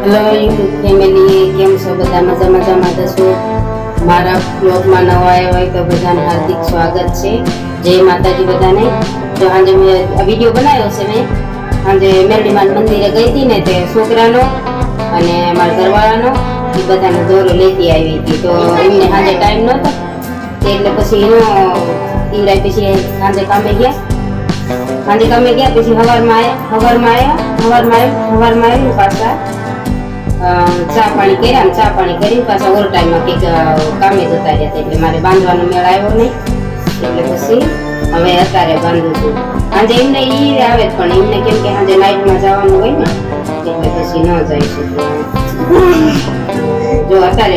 Hello YouTube family કેમ છો? બધા મજા મજામાં છો મારા બ્લોગમાં નવા આવ્યા હોય તો બધાને હાર્દિક સ્વાગત છે. જય માતાજી બધાને. તો આજે મેં આ વીડિયો બનાવ્યો છે મેં. આજે મેરડીમાન મંદિરે ગઈ હતી ને તે છોકરાનો અને મારા ઘરવાળાનો, એ બધાનો દોરો લેતી આવી હતી. તો એમને સાંજે ટાઈમ નહોતો. એટલે પછી એનો ઈવડાય પછી સાંજે કામે ગયા. સાંજે કામે ગયા, પછી સવારમાં આવ્યા સવારમાં આવ્યા સવારમાં આવ્યા સવારમાં આવીને પાછા ચા પાણી કર્યા ને ચા પાણી કરી પાછા ઓવર ટાઈમમાં કંઈક કામે જતા રહ્યા એટલે મારે બાંધવાનો મેળ આવ્યો નહીં. એટલે પછી હવે અત્યારે બાંધું છું. આજે એમને ઈ આવે પણ એમને કેમ કે આજે નાઇટમાં જવાનું હોય ને એટલે પછી ન જઈ છે જો અત્યારે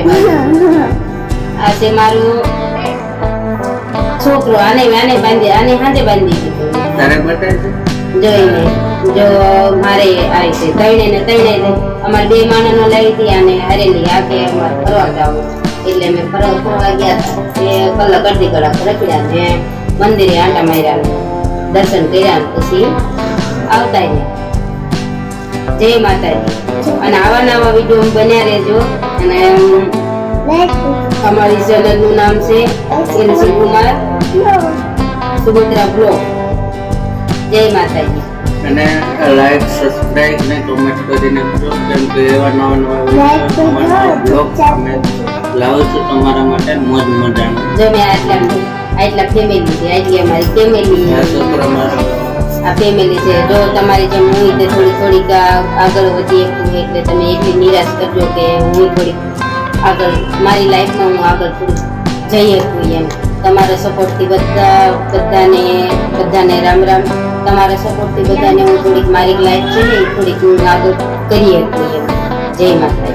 આ છે મારું છોકરો આને આને બાંધી આને હાથે બાંધી દીધું. જો જો મારે આ રીતે તૈણે ને તૈણે ને અમારે બે માણસનો લઈ હતી અને હરેલી આખે અમારે ફરવા જવું એટલે મેં ફરવા ફરવા ગયા હતા. એ કલાક અડધી કલાક રખડ્યા ને મંદિરે આંટા માર્યા દર્શન કર્યા પછી આવતા જય માતાજી. અને આવા નવા વીડિયો બન્યા રહેજો. અને અમારી ચેનલનું નામ છે એલસી કુમાર સુભદ્રા બ્લોગ જય માતાજી. અને લાઈક સબસ્ક્રાઇબ ને કમેન્ટ કરીને કરો. કેમ કે એવા નવા નવા બ્લોગ અમે લાવું છું તમારા માટે મોજ મજાનું. જો મેં આટલા આટલા ફેમિલી છે આટલી અમારી ફેમિલી આ ફેમિલી છે. જો તમારી જેમ હું તે થોડી થોડીક આગળ વધી શકું એટલે તમે એટલી નિરાશ કરજો કે હું થોડીક આગળ મારી લાઈફમાં હું આગળ થોડીક જઈ શકું એમ. તમારા સપોર્ટથી બધા બધાને બધાને રામ રામ. તમારા સપોર્ટથી બધાને હું થોડીક મારી લાઈફ છે ને થોડીક હું આગળ કરી શકું જય માતાજી.